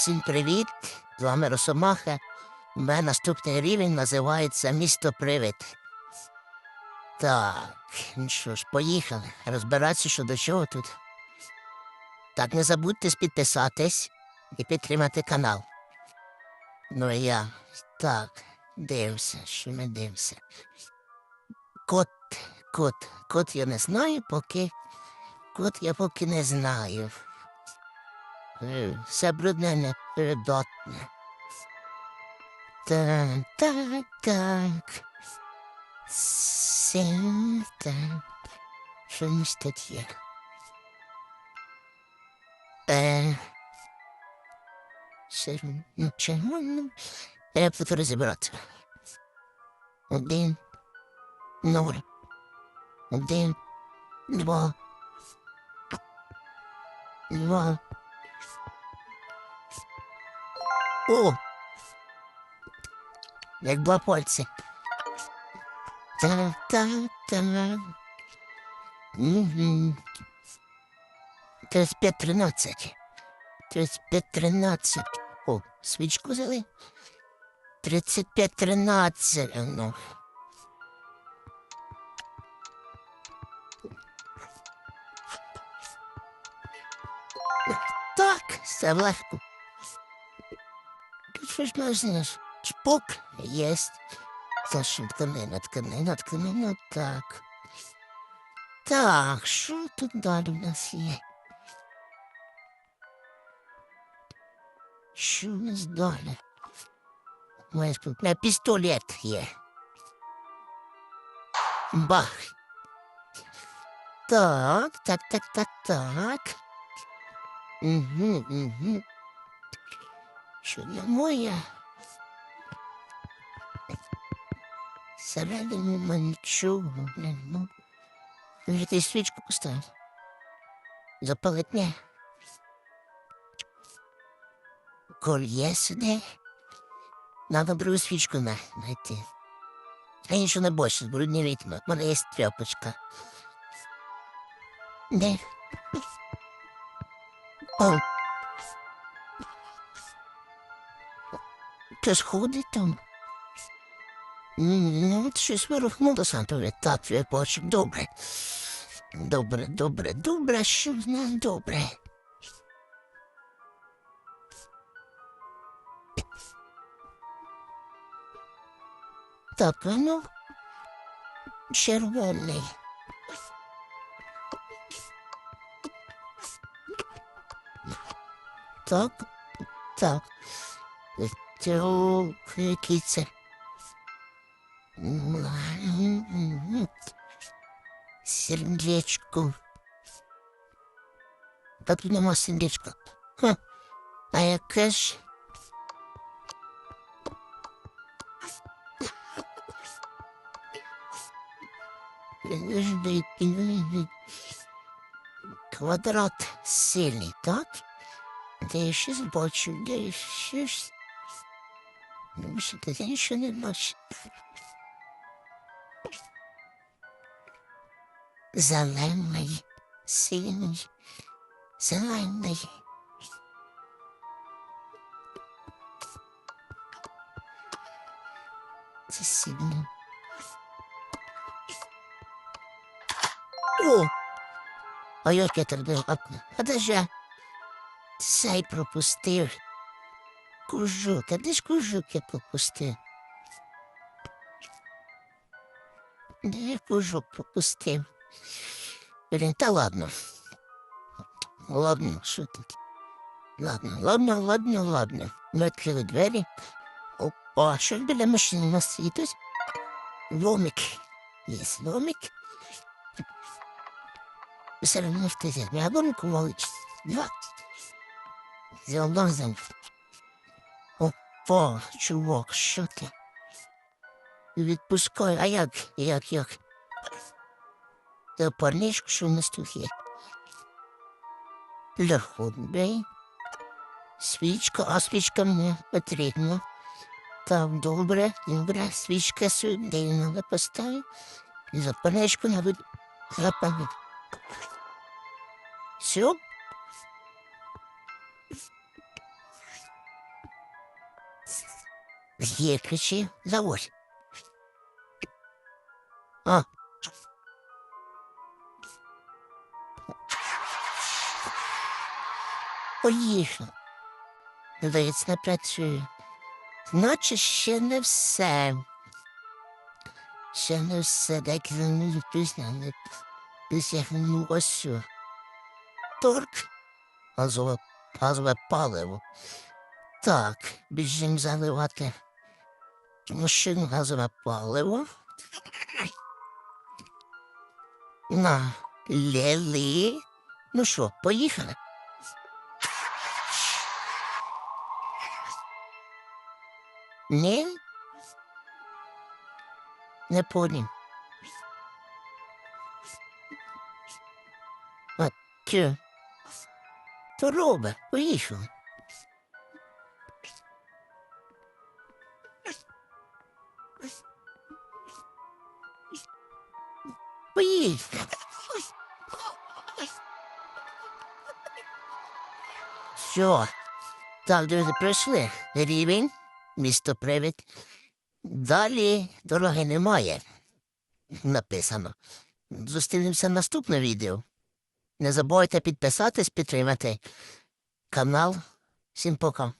Всім привіт! З вами Росомаха. У мене наступний рівень називається Місто Привид. Так, ну що ж, поїхали. Розбиратися, що до чого тут. Так, не забудьте підписатись і підтримати канал. Ну і я. Так, дивимося, що ми дивимося. Кот, кот, кот я не знаю поки. Кот я поки не знаю. Е, Все брудне непередатне. Так, так, так. Сім, так. Що в нас тут є? Е, ще, ну, червоно. Треба тут розібратися. Один, нуль. Один, два. Два. О! Як так, так. Угу. 35-13. 35-13. О, свічку взяли. 35-13. Ну. Так, все легко. Щось. Чпок єсть. Що тканина, тканина, тканина, так. Так, що тут далі в нас є? Що в нас далі? Моє спокійне пістолет є. Бах. Так, так, так, так, так. Угу, угу. Не моє? Всередині ми нічого не ну. Вже ти свічку поставив. Запалить не. Кольє сюди. Надо другу свічку на- знайти. А іншу не бойся, брудні ритми. У мене є тряпочка. Де? О. Хтось ходить там? Ну, щось вирухнулося, Антоне. Так, бачу. Добре. Добре, добре, добре, що в нас добре. Так, ну. Червоний. Так, так. Це о, який це? Сердечко. Так тут нема сердечка. Ха. А яке ж? Подожди, подожди. Квадрат сильний, так? Де я щось бачу, де я щось... Що ти, я нічого не бачу. Зелений, синій, зелений. Це сильно. О! А я так був? А де ж я? Цей пропустив. Кужук, а де ж кужук я пропустив? Де я кужук пропустив? Блін, та ладно. Ладно, що тут? Ладно, ладно, ладно, ладно. Ми відкрили двері. Опа, що біля машини у нас світить? Ломик. Є ломик. Все одно втезять. Я ломик молить. Два. Взял лазом. Опа, чувак, що ти? Відпускай, а як, як, як? Та парничку, що в нас тут є? Легкий. Свічка, а свічка мені потрібна. Так, добре, добре, свічка сюди треба поставити. І запальничку треба запалити. Все? Ключі, заводь. А. Поїхав. Здається, не працює. Наче ще не все. Ще не все. Дайте мені пісня, не пісня ось. що. Торк. Газове, газове паливо. Так, біжим заливати машину газове паливо. На, лели. Ну що, поїхали? Ні? Не понял. А, чо? То робе, поїхали. Поїхали. Що? Так, друзі, пройшли. Рівень, місто привід. Далі дороги немає. Написано. Зустрінемося в наступне відео. Не забувайте підписатись, підтримати канал. Всім пока.